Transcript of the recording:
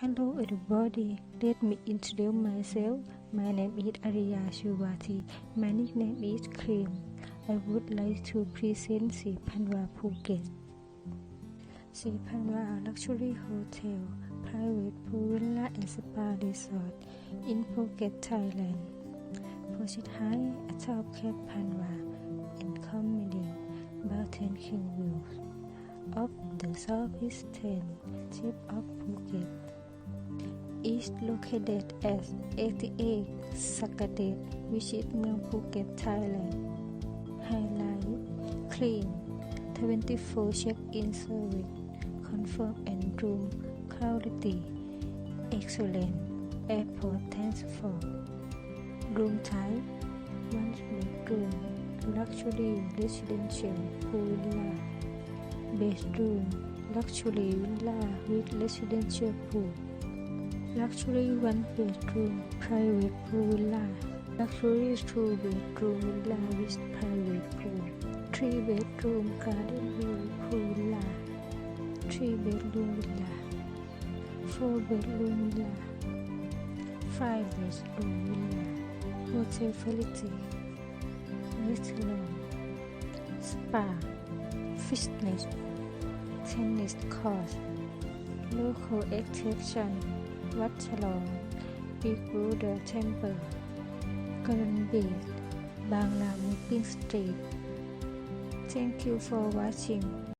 Hello everybody, let me introduce myself. My name is Arya Shuvati. My nickname is Cream. I would like to present Sipanwa Phuket. Sipanwa Luxury Hotel, Private Pool and Spa Resort in Phuket, Thailand. Proceed high atop Cape Panwa and commanding Mountain King views of the southeastern tip of Phuket is located at 88 Sakadet, which is เมืองภูเก็ต Thailand. Highlight clean 24 check-in service confirm and room quality excellent airport transport room type one bedroom luxury Residential villa bedroom luxury villa with residential pool luxury one bedroom private pool villa luxury two bedroom villa with private pool. Three bedroom garden view pool villa three bedroom villa four bedroom villa five bedroom villa hotel facility restaurant spa fitness tennis court local attraction Vatsalon, we Big Buddha temple, current base, Bangla Meeting Street. Thank you for watching.